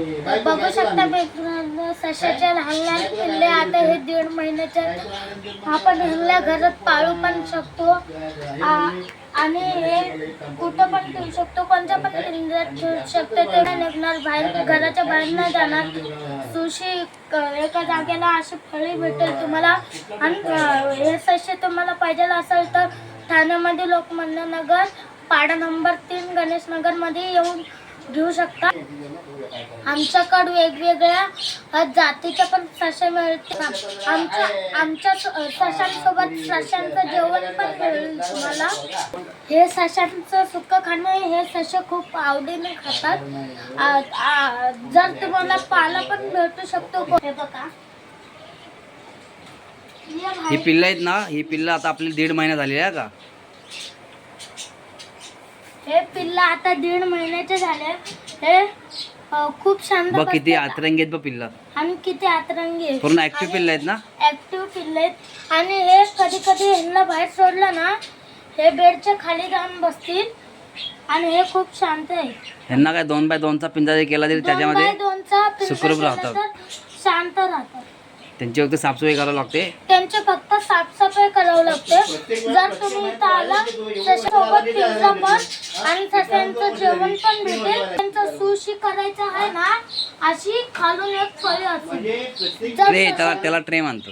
बघू शकता मित्रांनो सशाचे लहान लहान पिल्ले आता हे दीड महिन्याचे आहेत. आपण ह्यांना घरात पाळू पण शकतो. आणि हे कुठं पण ठेवू शकतो कोणत्या पण पिंजऱ्यात ठेवू शकतो ते निघणार बाहेर घराच्या बाहेर नाही जाणार. सुशी एका जागेला अशी फळी भेटेल तुम्हाला. आणि हे सशे तुम्हाला पाहिजे असेल तर ठाण्यामध्ये लोकमान्य नगर पाडा नंबर तीन गणेश नगरमध्ये येऊन घेऊ शकता. आमच्याकडे वेगवेगळ्या जातीच्या पण ससे मिळते आमच्या आमच्या स- अ, सशांसोबत सशांचं जेवण पण मिळेल तुम्हाला. हे सशांचं सुकं खाणं हे ससे खूप आवडीने खातात. जर तुम्हाला पाला पण भेटू शकतो. हे बघा. ही पिल्ल पिल्लं आहेत ना ही पिल्ल आता आपली दीड महिना झाली आहे का? हे पिल्ला आता दीड महिन्याचे झाले. हे अ, खूप शांत बघ किती बसतात. आतरंगी आहेत बघ पिल्लं. आणि किती आतरंगी. पूर्ण ऍक्टिव्ह पिल्लं आहेत ना? ऍक्टिव्ह पिल्ले आहेत. आणि हे कधी कधी ह्यांना बाहेर सोडलं ना हे बेडच्या खाली जाऊन बसतील. आणि हे खूप शांत आहे ह्यांना काय दोन बाय दोनचा पिंजरा जरी केला तरी दोन बाय त्याच्यामध्ये दोनचा पिंजरा सुखरूप केला राहतात. तर शांत राहतात. त्यांची फक्त साफसफाई करावी लागते. त्यांचे फक्त साफसफाई करावं लागते जर तुम्ही इथं आला त्याच्यासोबत पिझ्झा पण आणि सस्यांचं जेवण पण भेटेल. त्यांचं सुशी करायचं आहे ना अशी खालून एक फळी असेल. ट्रे त्याला ट्रे म्हणतो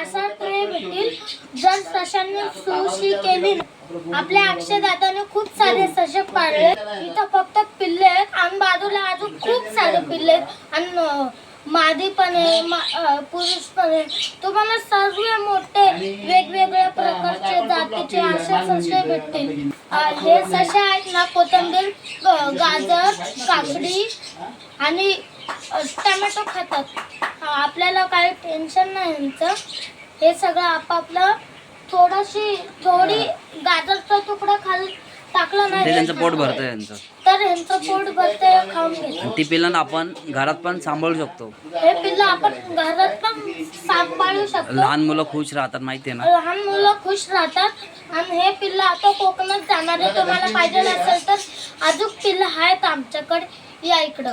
असा ट्रे भेटेल. जर सशांनी सुशी केली आपल्या अक्षय दादाने खूप सारे ससे पाळले. इथं फक्त पिल्ले आहेत. आणि बाजूला अजून खूप सारे पिल्ले आहेत. आणि मादी पण आहे मा- पुरुष पण आहे. तुम्हाला सर्व मोठे वेगवेगळ्या प्रकारचे जातीचे असे ससे भेटतील. अं, हे ससे आहेत ना कोथिंबीर ग- गाजर काकडी आणि अं, टमॅटो खातात. अं, आपल्याला काही टेन्शन नाही यांचं हे सगळं आपापलं थोडीशी थोडी गाजरचा तुकडा खाल टाकला ते त्यांचं पोट भरतं यांचं. तर ह्यांचं पोट भरते खाऊन घेतात आणि ती पिल्लं आपण घरात पण सांभाळू शकतो. हे पिल्लं आपण घरात पण सांभाळू शकतो. लहान मुलं खुश राहतात माहिती आहे ना? लहान मुलं खुश राहतात. आणि हे पिल्लं आता कोकणात जाणार आहे तुम्हाला पाहिजे असेल तर अजून पिल्लं आहेत आमच्याकडे या इकडं.